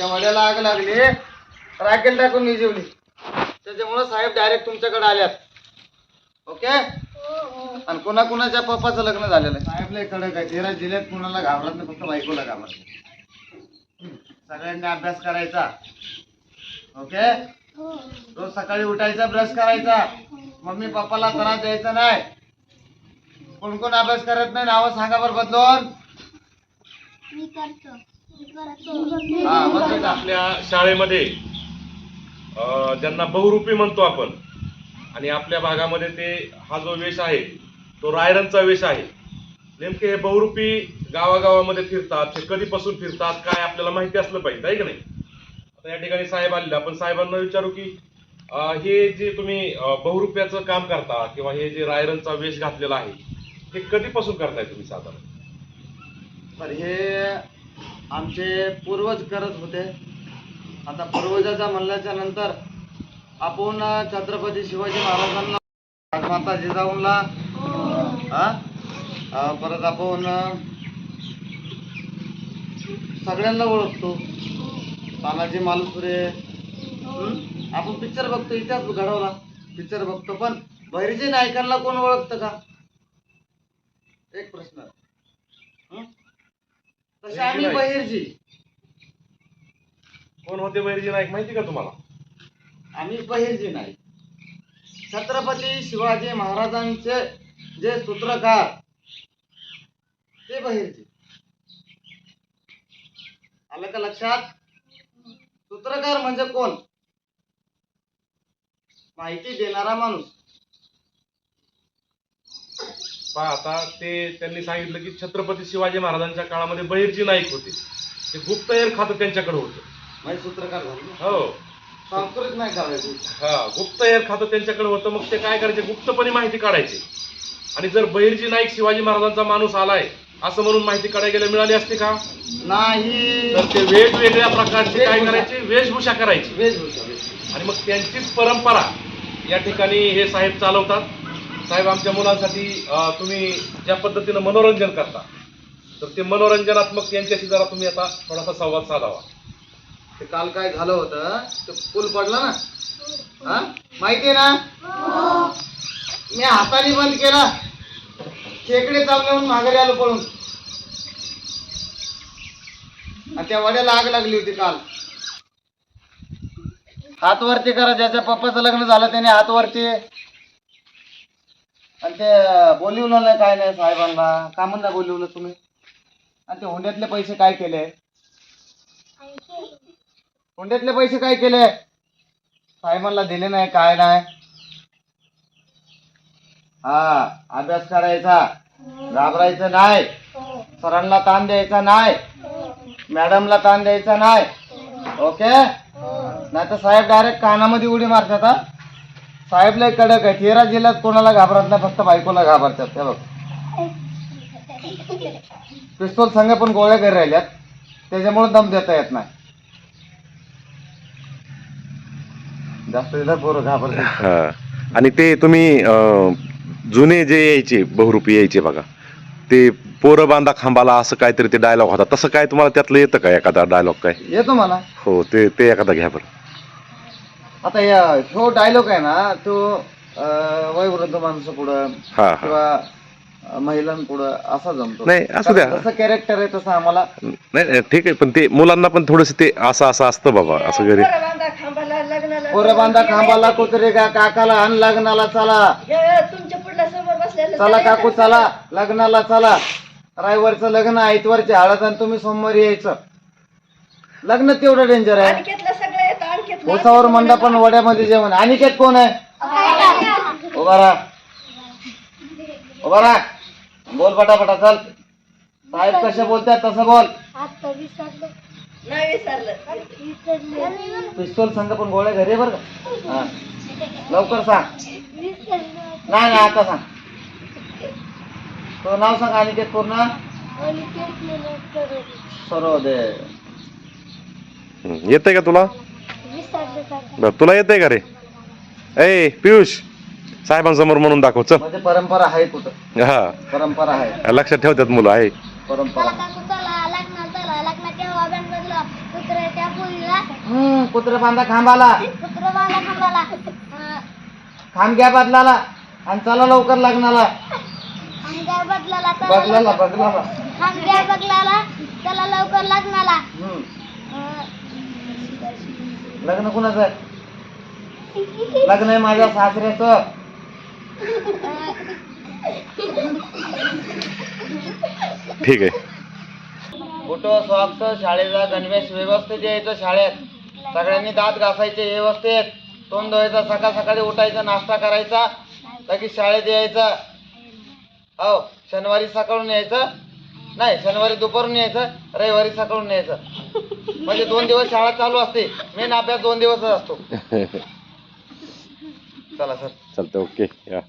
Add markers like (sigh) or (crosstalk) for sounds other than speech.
त्या वड्याला आग लागली. राखेल टाकून मी जेवली. त्याच्यामुळे साहेब डायरेक्ट तुमच्याकडे आल्यात. ओके आणि कोणा कोणाच्या पप्पाचं लग्न झालेलं आहे? साहेबला कडक आहे. तेरा जिल्ह्यात कुणाला घाबरत नाही फक्त बायकोला घाबरत सगळ्यांनी अभ्यास करायचा. ओके रोज सकाळी उठायचा ब्रश करायचा. मम्मी पप्पाला त्रास द्यायचा नाही. कोण कोण अभ्यास करत नाही? नावं सांगा बरं बदलून. मी करतो मी करतो. हा आपल्या शाळेमध्ये ज्यांना बहुरूपी म्हणतो आपण आणि आपल्या भागामध्ये ते हा जो वेश आहे तो रायरनचा वेश आहे. नेमके हे बहुरूपी गावागावामध्ये फिरतात ते कधीपासून फिरतात काय आपल्याला माहिती असलं पाहिजे आहे की नाही? आता या ठिकाणी साहेब आलेले आपण साहेबांना विचारू की हे जे तुम्ही अं, बहुरूप्याचं काम करता किंवा हे जे रायरनचा वेश घातलेला आहे हे कधीपासून करताय तुम्ही साधारण? हे आमचे पूर्वज करत होते. आता पूर्वजाचा म्हणल्याच्या नंतर आपण छत्रपती शिवाजी महाराजांना राजमाता जिजाऊनला हा परत आपण सगळ्यांना ओळखतो. तानाजी मालुसुरे आपण पिक्चर बघतो इतिहास घडवला पिक्चर बघतो. पण बहिरजी नायकांना कोण ओळखतं का? एक प्रश्न. हं? तसे आम्ही बहिर्जी बहिर्जी कोण होते बैरजी नाईक माहिती का तुम्हाला? आम्ही बहिर्जी नाही छत्रपती शिवाजी महाराजांचे जे सूत्रकार ते बहिर्जी आलं का लक्षात? सूत्रकार म्हणजे कोण? माहिती देणारा माणूस. पहा आता ते त्यांनी सांगितलं की छत्रपती शिवाजी महाराजांच्या काळामध्ये बहिर्जी नाईक होते. ते गुप्तहेर खातं त्यांच्याकडे होतं. म्हणजे सूत्रकार झाले ना. हो. संस्कृत नाही करायची. हा गुप्तहेर खातं त्यांच्याकडे होतं मग ते काय करायचे? गुप्तपणे माहिती काढायचे. आणि जर बहिर्जी नाईक शिवाजी महाराजांचा माणूस आलाय असं म्हणून माहिती काढायला गेलं मिळाली असते का? नाही. तर ते वेगवेगळ्या प्रकारचे काय करायचे? वेशभूषा करायची. वेशभूषा वेशभूषा. आणि मग त्यांचीच परंपरा या ठिकाणी हे साहेब चालवतात. साहेब आमच्या मुलांसाठी तुम्ही ज्या पद्धतीनं मनोरंजन करता तर ते मनोरंजनात्मक यांच्याशी जरा तुम्ही आता थोडासा संवाद साधावा. ते काल काय झालं होतं ते पूल पडला ना? हा? माहितीये ना? मी हाताने बंद केला. खेकडे चालले माघारी आलो पळून. त्या वड्याला आग लागली होती काल. हात वरती करा ज्याच्या पप्पाचं लग्न झालं त्याने हात वरती आणि ते बोलिवलं नाही काय नाही साहेबांना. का म्हणला बोलिवलं तुम्ही? आणि ते हुंड्यातले पैसे काय केले? हुंड्यातले पैसे काय केले? साहेबांना दिले नाही काय नाही. हा अभ्यास करायचा. घाबरायचं नाही. सरांना ताण द्यायचा नाही. मॅडमला ताण द्यायचा नाही. ओके? नाही तर साहेब डायरेक्ट कानामध्ये उडी मारतात हा? साहेब लय कडक आहे. तेरा जिल्ह्यात कोणाला घाबरत नाही फक्त बायकोला घाबरतात. हे बघ. पिस्तूल संघ पण गोळ्या घरी राहिल्यात. त्याच्यामुळे दम देता येत नाही. जास्त पोरं घाबरतात. हा. आणि ते तुम्ही अं, जुने जे यायचे बहुरूपी यायचे बघा ते पोरं बांधा खांबाला असं काहीतरी ते डायलॉग होता तसं काय तुम्हाला त्यातलं येतं का एखादा डायलॉग काय? येतो मला. हो ते ते एखादा घ्या बरं. आता या ह्यो डायलॉग आहे ना तो अं, वयोवृद्ध माणसं पुढं हा हा. किंवा महिलांपुढं असा जमतो. नाही, असू द्या. जसं कॅरेक्टर आहे तसं आम्हाला नाही नाही, ठीक आहे पण ते मुलांना पण थोडस ते असं असं असतं बाबा असं घरी. पोरं बांधा खांबाला कुत्रे का काकाला अन लग्नाला चला. तुमच्या पुढल्या समोर बसलेलं चला काकू चला लग्नाला चला. रायवरचं लग्न आयतवरची हळद आणि तुम्ही सोमवारी यायचं. लग्न तेवढं डेंजर आहे. येतं आणखीतलं उसावर मंडपन वड्यामध्ये जेवण. अनिकेत कोण आहे? उभा राहा. उभा राहा. बोल पटापटा चल. साहेब कसे बोलतात तसं बोल. आता विसरलं नाही विसरलं विसरलं पिस्तूल संघ पण गोळ्या घरी बरं का? हा. लवकर सांग. नाही नाही आता सांग. तो नाव सांग अनिकेत पूर्ण. सरोदे. येतंय का तुला? बरं तुला येतंय का रे? ए पियुष साहेबांसमोर म्हणून दाखव चल. म्हणजे परंपरा आहे कुठं? हा. परंपरा आहे. लक्षात ठेवतात मुलं आहे. परंपरा. चला काकू चला लग्नाला चला लग्नाच्या हवा बँड बदला कुत्र्याच्या पोरीला. हम्म, कुत्र बांधा खांबाला. कुत्र बांधा खांबाला. अं, खांब घ्या बदलाला. आणि चला लवकर लग्नाला. बदलाला बदलाला बदलाला. खांद्या बदलाला त्याला लवकर लग्नाला. हम्म. लग्न कुणाचं? आहे लग्न आहे माझ्या सासऱ्याचं. ठीक आहे. फोटो सॉक्स शाळेचा गणवेश व्यवस्थित यायचं शाळेत. सगळ्यांनी दात घासायचे व्यवस्थित. तोंड धुवायचा सकाळ सकाळी उठायचा नाश्ता करायचा लगेच शाळेत यायचं. हो शनिवारी सकाळून यायचं. नाही शनिवारी दुपारून यायचं रविवारी सकाळून यायचं म्हणजे दोन दिवस शाळा चालू असते. मेन अभ्यास दोन दिवसच असतो. (laughs) चला सर चालतं ओके या